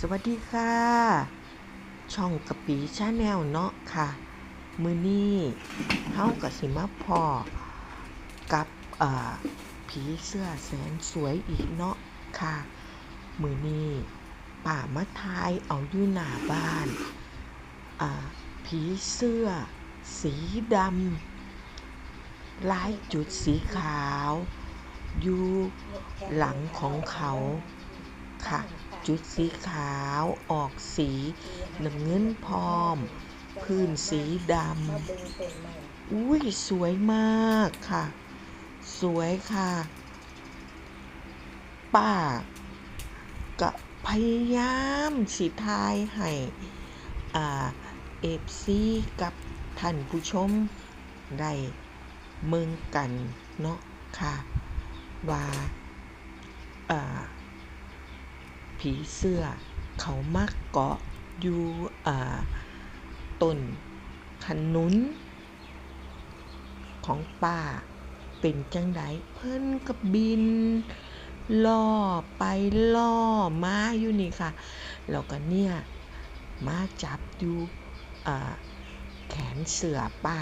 สวัสดีค่ะ ช่องกะปีชาแนลเนาะค่ะ มือนี้เฮากับสิมาพอกับผีเสื้อแสนสวยอีกเนาะค่ะ มือนี้ป่ามาทายเอาอยู่หน้าบ้านผีเสื้อ สีดำลายจุดสีขาว อยู่หลังของเขาค่ะ จุดสีขาวออกสีน้ำเงินพร้อม พื้นสีดำ อุ้ยสวยมากค่ะ สวยค่ะ ป้าก็พยายามสิทายให้อ่าเอฟซีกับท่านผู้ชมได้เมืองกันเนาะค่ะ ว่าอ่า ผีเสื้อ เขามักเกาะอยู่ต้นขนุน ของป้าเป็นจังไดเพิ่นก็บิน ล่อไปล่อมาอยู่นี่ค่ะ แล้วก็เนี่ย มาจับอยู่แขนเสือป้า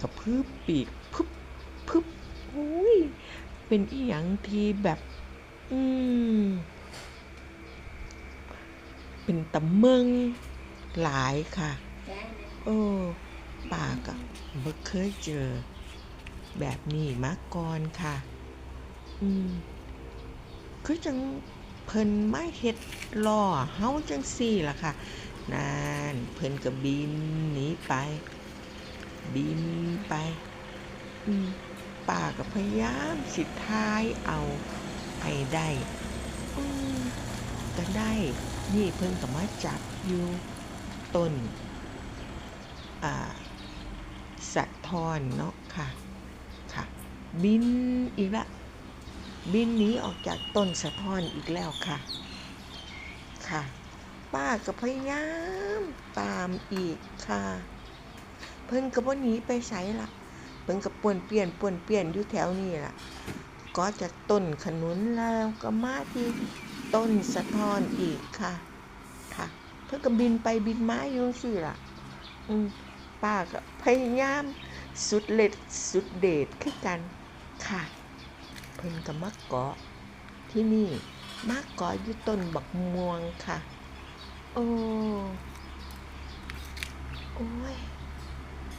กระพืบปีกพึบพึบอุ้ยเป็นอีหยังที่แบบ อืม เป็นตะเมืองหลายค่ะ โอ้ป้าก็บ่เคยเจอ แบบนี้มาก่อนค่ะ อืม คือจังเพิ่นมาเฮ็ดล่อเฮาจังซี่ล่ะค่ะนั่นเพิ่นก็บินหนีไป บินไป อืมป้าก็พยายามสิท้ายเอาให้ได้ อืมก็ได้ นี่เพิ่นก็มาจับอยู่ต้นสะทอนเนาะค่ะ ค่ะ บินอีกละ บินหนีออกจากต้นสะท้อนอีกแล้วค่ะ ค่ะ ป้าก็พยายามตามอีกค่ะ เพิ่นก็บ่หนีไปไสล่ะเพิ่นก็ป่วนเปลี่ยนป่วนเปลี่ยนอยู่แถวนี้ล่ะ ก็จากต้นขนุนแล้วก็มาที่ ต้นสะท้อนอีกค่ะ ค่ะ เพิ่นก็บินไปบินมาอยู่จังซี่ล่ะ อืมป้าก็พยายามสุดเล็ดสุดเดชคือกัน ค่ะ เพิ่นก็มาเกาะที่นี่มาเกาะอยู่ต้นบักม่วงค่ะ โอ้โอ้ย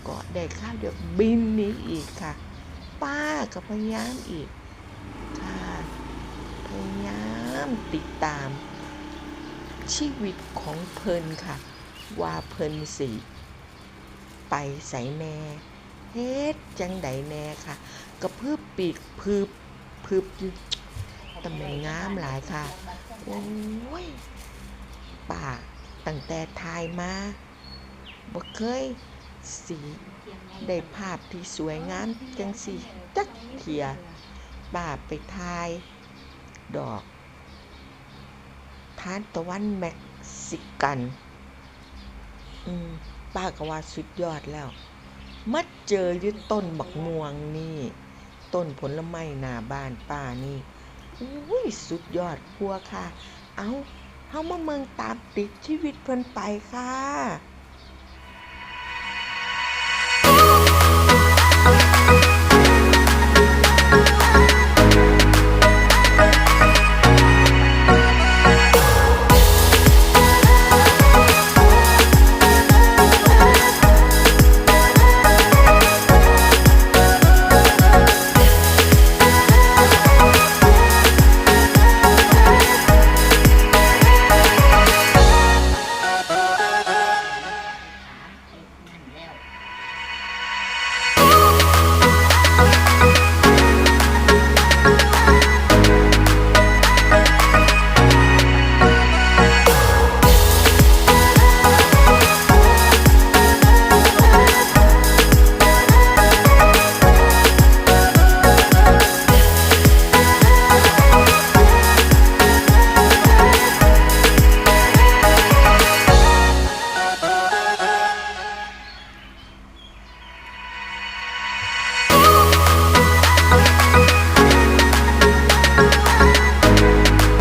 เกาะได้ข้าวเดียวบินนี้อีกค่ะ ป้าก็พยายามอีกค่ะามติดตาม ชีวิตของเพิ่นค่ะ ว่าเพิ่นสิ ไปใส่แหน่เฮ็ดจังใดแหน่ค่ะ กระพืบปีกพืบพืบอยู่ตำแหน่งงามหลายค่ะ โอ้ยป่าตั้งแต่ทายมาบ่เคยสีได้ภาพที่สวยงามจังสีจักเทียป่าไปทาย ดอก ทานตะวันเม็กซิกัน อืมป้าก็ว่าสุดยอดแล้วมาเจอยึดต้นบักม่วงนี่ ต้นผลไม้หน้าบ้านป้านี่อุ้ยสุดยอดพัวค่ะ เอาเฮามาเมืองตามติดชีวิตเพิ่นไปค่ะ